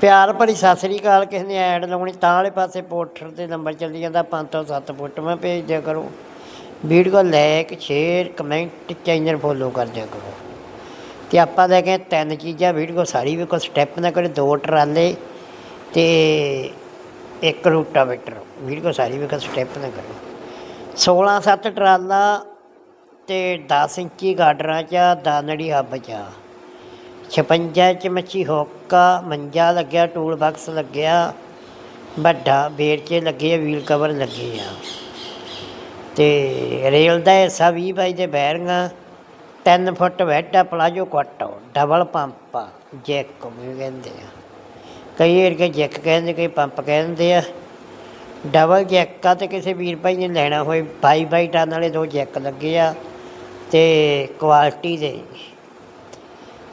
ਪਿਆਰ ਭਰੀ ਸਤਿ ਸ੍ਰੀ ਅਕਾਲ, ਕਿਸੇ ਨੇ ਐਡ ਲਾਉਣੀ ਤਾਂ ਵਾਲੇ ਪਾਸੇ ਪੋਰਟਰ ਤੇ ਨੰਬਰ ਚੱਲੀ ਜਾਂਦਾ 5 ਤੋਂ 7 ਫੁੱਟ ਮੈਂ ਭੇਜ ਦਿਆ ਕਰੋ। Video like, share, comment, channel follow ਕਰ ਦਿਆ ਕਰੋ। ਤੇ ਆਪਾਂ ਲੈ ਕੇ ਤਿੰਨ ਚੀਜ਼ਾਂ ਵੀਡੀਓ ਸਾਰੀ ਵੀ ਕੋਈ ਸਟੈਪ ਨਾ ਕਰੇ, ਦੋ ਟਰਾਲੇ ਤੇ ਇੱਕ ਰੂਟਾਵੇਟਰ। ਵੀਡੀਓ ਸਾਰੀ ਵੀ ਕੋਈ ਸਟੈਪ ਨਾ ਕਰੋ। 16 7 ਟਰਾਲਾ ਤੇ 10 ਇੰਚੀ ਗਾਡਰਾਂ ਚ ਦਾਨੜੀ ਹੱਬ ਚ 56 ਚ ਮੱਛੀ ਹੋਕਾ ਮੰਜਾ ਲੱਗਿਆ ਟੂਲ ਬਾਕਸ ਲੱਗਿਆ ਵੱਡਾ ਬੇਰਚੇ ਲੱਗੇ ਆ ਵੀਲ ਕਵਰ ਲੱਗੇ ਆ। ਤੇ ਰੇਲ ਦਾ ਹਿੱਸਾ 20 ਬਾਈ ਦੇ ਬੈਰਿੰਗਾਂ 3 ਫੁੱਟ ਵੈਟਾ ਪਲਾਜੋ ਕੱਟ ਡਬਲ ਪੰਪ ਆ, ਜੈਕ ਵੀ ਕਹਿੰਦੇ ਆ। ਕਈ ਏਰੀਏ ਜੈਕ ਕਹਿੰਦੇ ਕਈ ਪੰਪ ਕਹਿੰਦੇ ਆ। ਡਬਲ ਜੈਕ ਆ ਤੇ ਕਿਸੇ ਵੀਰ ਭਾਈ ਨੇ ਲੈਣਾ ਹੋਏ 22 ਬਾਈ ਟਨ ਵਾਲੇ ਦੋ ਜੈਕ ਲੱਗੇ ਆ ਤੇ ਕੁਆਲਿਟੀ ਦੇ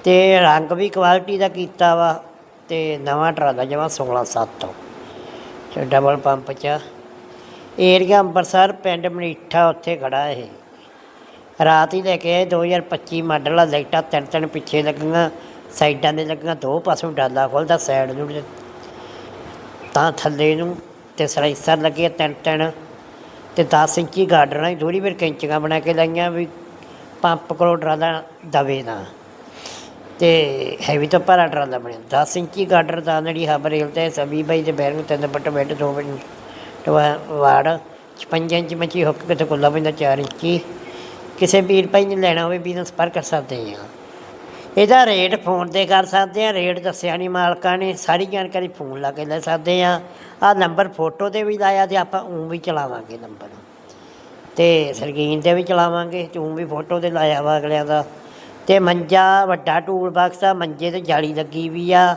ਤੇ ਰੰਗ ਵੀ ਕੁਆਲਿਟੀ ਦਾ ਕੀਤਾ ਵਾ ਤੇ ਨਵਾਂ ਟਰਾਲਾ ਜਮਾ 16 7 ਤੇ ਡਬਲ ਪੰਪ ਚ। ਏਰੀਆ ਅੰਮ੍ਰਿਤਸਰ ਪਿੰਡ ਮਨੀਠਾ ਉੱਥੇ ਖੜਾ ਇਹ। ਰਾਤ ਹੀ ਲੈ ਕੇ ਆਏ 2025 ਮਾਡਲ ਆ ਲਾਈਟਾਂ ਤਿੰਨ ਤਿੰਨ ਪਿੱਛੇ ਲੱਗੀਆਂ, ਸਾਈਡਾਂ ਦੇ ਲੱਗੀਆਂ, ਦੋ ਪਾਸੋਂ ਡਾਲਾ ਖੁੱਲਦਾ ਸਾਈਡ ਨੂੰ ਤੇ ਤਾਂ ਥੱਲੇ ਨੂੰ ਤੇ ਸਲਾਈਸਰ ਲੱਗੇ ਤਿੰਨ ਤਿੰਨ, ਤੇ 10 ਇੰਚੀ ਗਾਡਰਾਂ ਦੀ ਥੋੜੀ ਫਿਰ ਕੈਂਚੀਆਂ ਬਣਾ ਕੇ ਲਾਈਆਂ ਵੀ ਪੰਪ ਕਰੋ ਟਰਾਲਾ ਦਵੇ ਨਾ। ਤੇ ਹੈਵੀ ਤਾਂ ਭਾਰਾ ਟਰਾਲਾ ਬਣਿਆ 10 ਇੰਚੀ ਗਾਡਰ ਦਾ ਜਿਹੜੀ ਹਬ ਰੇਲ ਤੇ ਸਭੀ ਬਾਈ ਦੇ ਬੈਰਿੰਗ ਤਿੰਨ ਬਟ ਬੈੱਡ ਦੋ ਮਿੰਟ ਵਾੜ 56 ਇੰਚ ਮੱਚੀ ਹੁੱਕ ਕਿਤੇ ਕੁੱਲਾ ਪੈਂਦਾ 4 ਇੰਚੀ। ਕਿਸੇ ਵੀਰ ਭਾਈ ਨੇ ਲੈਣਾ ਹੋਵੇ ਵੀ ਨਾਲ ਸੰਪਰਕ ਕਰ ਸਕਦੇ ਆ। ਇਹਦਾ ਰੇਟ ਫੋਨ ਤੇ ਕਰ ਸਕਦੇ ਆ ਰੇਟ ਦੱਸਿਆ ਨਹੀਂ ਮਾਲਕਾਂ ਨੇ ਸਾਰੀ ਜਾਣਕਾਰੀ ਫੋਨ ਲਾ ਕੇ ਲੈ ਸਕਦੇ ਆ। ਆ ਨੰਬਰ ਫੋਟੋ ਤੇ ਵੀ ਲਾਇਆ ਤੇ ਆਪਾਂ ਉਂ ਵੀ ਚਲਾਵਾਂਗੇ ਨੰਬਰ ਤੇ ਸਰਗੀਨ ਤੇ ਵੀ ਚਲਾਵਾਂਗੇ, ਤੂੰ ਵੀ ਫੋਟੋ ਤੇ ਲਾਇਆ ਵਾ ਅਗਲਿਆਂ ਦਾ। ਤੇ ਮੰਜਾ, ਵੱਡਾ ਟੂਲ ਬਾਕਸ ਆ, ਮੰਜੇ ਤੇ ਜਾਲੀ ਲੱਗੀ ਵੀ ਆ,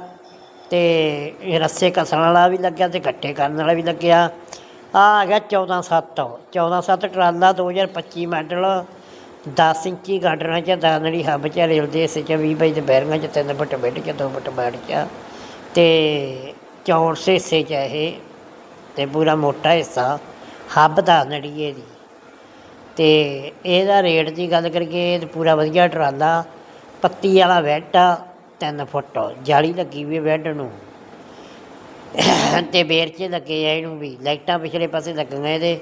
ਤੇ ਇਹ ਰੱਸੇ ਕਸਣ ਵਾਲਾ ਵੀ ਲੱਗਿਆ ਤੇ ਗੱਟੇ ਕਰਨ ਵਾਲਾ ਵੀ ਲੱਗਿਆ। ਆ ਆ ਗਿਆ 14 7 14 7 ਟਰਾਲਾ 2025 ਮਾਡਲ 10 ਇੰਚੀ ਗਾਡਰਾਂ ਚ ਦਾਨੜੀ ਹੱਬ ਚ ਰੇਲ ਦੇ ਹਿੱਸੇ ਚ 20 ਬਾਈ ਦੇ ਬੈਰਿੰਗਾਂ ਚ, ਤਿੰਨ ਫੁੱਟ ਬੈੱਡ ਚ, ਦੋ ਫੁੱਟ ਬੈਠ ਚ, ਤੇ ਚੌੜ ਹਿੱਸੇ ਚ ਇਹ, ਤੇ ਪੂਰਾ ਮੋਟਾ ਹਿੱਸਾ, ਹੱਬ ਦਾ ਇਹਦੀ। ਅਤੇ ਇਹਦਾ ਰੇਟ ਦੀ ਗੱਲ ਕਰੀਏ ਤੇ ਪੂਰਾ ਵਧੀਆ ਟਰਾਲਾ, ਪੱਤੀ ਵਾਲਾ ਬੈੱਡ ਆ, ਤਿੰਨ ਫੁੱਟ, ਜਾਲੀ ਲੱਗੀ ਵੀ ਬੈੱਡ ਨੂੰ। ਤੇ ਬੇਰਚੇ ਲੱਗੇ ਆ ਇਹਨੂੰ ਵੀ, ਲਾਈਟਾਂ ਪਿਛਲੇ ਪਾਸੇ ਲੱਗੀਆਂ ਇਹਦੇ,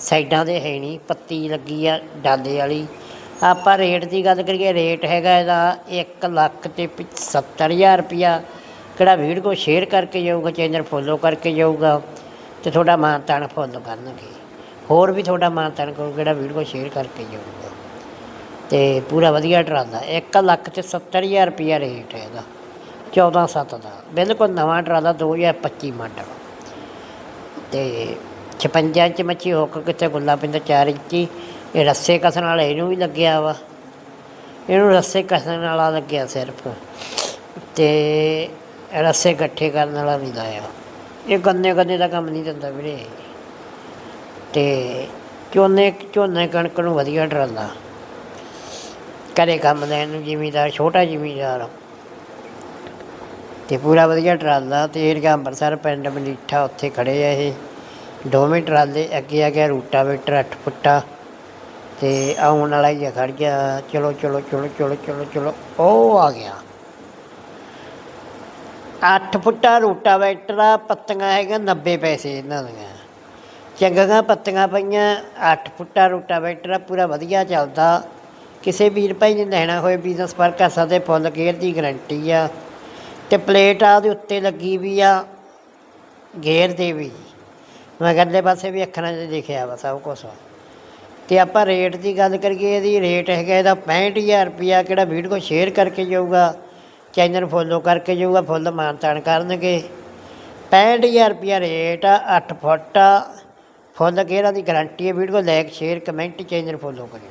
ਸਾਈਡਾਂ ਦੇ ਹੈ ਨਹੀਂ, ਪੱਤੀ ਲੱਗੀ ਆ ਡਾਲੇ ਵਾਲੀ। ਆਪਾਂ ਰੇਟ ਦੀ ਗੱਲ ਕਰੀਏ, ਰੇਟ ਹੈਗਾ ਇਹਦਾ 1 ਲੱਖ ਤੇ 70000 ਰੁਪਿਆ ਕਿਹੜਾ ਵੀਡੀਓ ਸ਼ੇਅਰ ਕਰਕੇ ਜਾਊਗਾ ਚੈਨਲ ਫੋਲੋ ਕਰਕੇ ਜਾਊਗਾ, ਤੇ ਤੁਹਾਡਾ ਮਾਨ ਤਾਨ ਫੋਲੋ ਕਰਨਗੇ। ਹੋਰ ਵੀ ਤੁਹਾਡਾ ਮਨ ਤਾਨ ਕਰੋ ਕਿਹੜਾ ਵੀਡੀਓ ਸ਼ੇਅਰ ਕਰਕੇ ਜਾਊਗਾ। ਤੇ ਪੂਰਾ ਵਧੀਆ ਟਰਾਲਾ 1 ਲੱਖ ਤੇ 70000 ਰੁਪਿਆ ਰੇਟ ਹੈ ਇਹਦਾ। 14 7 ਦਾ। ਬਿਲਕੁਲ ਨਵਾਂ ਟਰਾਲਾ 2025 ਮਾਡਲ। ਤੇ 56 ਇੰਚ ਮੱਛੀ ਹੁੱਕ ਕਿੱਥੇ ਗੁੱਲਾ ਪੈਂਦਾ 4 ਇੰਚੀ। ਇਹ ਰੱਸੇ ਕਸਣ ਵਾਲਾ ਇਹਨੂੰ ਵੀ ਲੱਗਿਆ ਵਾ। ਇਹਨੂੰ ਰੱਸੇ ਕਸਣ ਵਾਲਾ ਲੱਗਿਆ ਸਿਰਫ। ਤੇ ਰੱਸੇ ਇਕੱਠੇ ਕਰਨ ਵਾਲਾ ਨਹੀਂ ਲਾਇਆ। ਇਹ ਗੰਨੇ ਗੰਨੇ ਦਾ ਕੰਮ ਨਹੀਂ ਦਿੰਦਾ ਵੀਰੇ। ਤੇ ਝੋਨੇ ਝੋਨੇ ਕਣਕ ਨੂੰ ਵਧੀਆ ਟਰਾਲਾ ਘਰੇ ਕੰਮ ਲੈਣ ਨੂੰ ਜ਼ਿਮੀਦਾਰ, ਛੋਟਾ ਜ਼ਿਮੀਦਾਰ। ਤੇ ਪੂਰਾ ਵਧੀਆ ਟਰਾਲਾ ਤੇ ਏਰੀਆ ਅੰਮ੍ਰਿਤਸਰ ਪਿੰਡ ਮਲੀਠਾ, ਉੱਥੇ ਖੜੇ ਆ ਇਹ। ਦੋਵੇਂ ਟਰਾਲੇ ਅੱਗੇ ਆ ਗਿਆ ਰੂਟਾ ਵੇਟਰ 8 ਫੁੱਟਾ। ਤੇ ਆਉਣ ਵਾਲਾ ਹੀ ਆ ਖੜ ਗਿਆ। ਚਲੋ ਚਲੋ ਚਲੋ ਚਲੋ ਚਲੋ ਚਲੋ, ਉਹ ਆ ਗਿਆ। 8 ਫੁੱਟਾ ਰੂਟਾ ਵੇਟਰ ਪੱਤੀਆਂ ਹੈਗੀਆਂ 90 ਪੈਸੇ ਇਹਨਾਂ ਦੀਆਂ। ਚੰਗੀਆਂ ਪੱਤੀਆਂ ਪਈਆਂ 8 ਫੁੱਟਾ ਰੂਟਾਵੇਟਰ ਆ, ਪੂਰਾ ਵਧੀਆ ਚੱਲਦਾ। ਕਿਸੇ ਵੀਰ ਭਾਈ ਨੇ ਲੈਣਾ ਹੋਏ ਬਿਜ਼ਨਸ ਪਰ ਕਰ ਸਕਦੇ ਫੁੱਲ ਗੇਅਰ ਦੀ ਗਰੰਟੀ ਆ। ਤੇ ਪਲੇਟ ਆ ਉਹਦੇ ਉੱਤੇ ਲੱਗੀ ਵੀ ਆ ਗੇਅਰ ਦੇ ਵੀ। ਮੈਂ ਅਗਲੇ ਪਾਸੇ ਵੀ ਅੱਖਰਾਂ 'ਚ ਲਿਖਿਆ ਵਾ ਸਭ ਕੁਛ। ਤੇ ਆਪਾਂ ਰੇਟ ਦੀ ਗੱਲ ਕਰੀਏ, ਇਹਦੀ ਰੇਟ ਹੈਗਾ ਇਹਦਾ 65000 ਰੁਪਿਆ ਕਿਹੜਾ ਵੀਡੀਓ ਸ਼ੇਅਰ ਕਰਕੇ ਜਾਊਗਾ ਚੈਨਲ ਫੋਲੋ ਕਰਕੇ ਜਾਊਗਾ, ਫੁੱਲ ਮਾਨਤਾਨ ਕਰਨਗੇ। 65000 ਰੁਪਿਆ ਰੇਟ ਆ 8 ਫੁੱਟ ਆ ਫੁੱਲ ਗੇਅਰਾਂ ਦੀ ਗਾਰੰਟੀ ਹੈ video like share comment channel follow ਕਰਿਓ।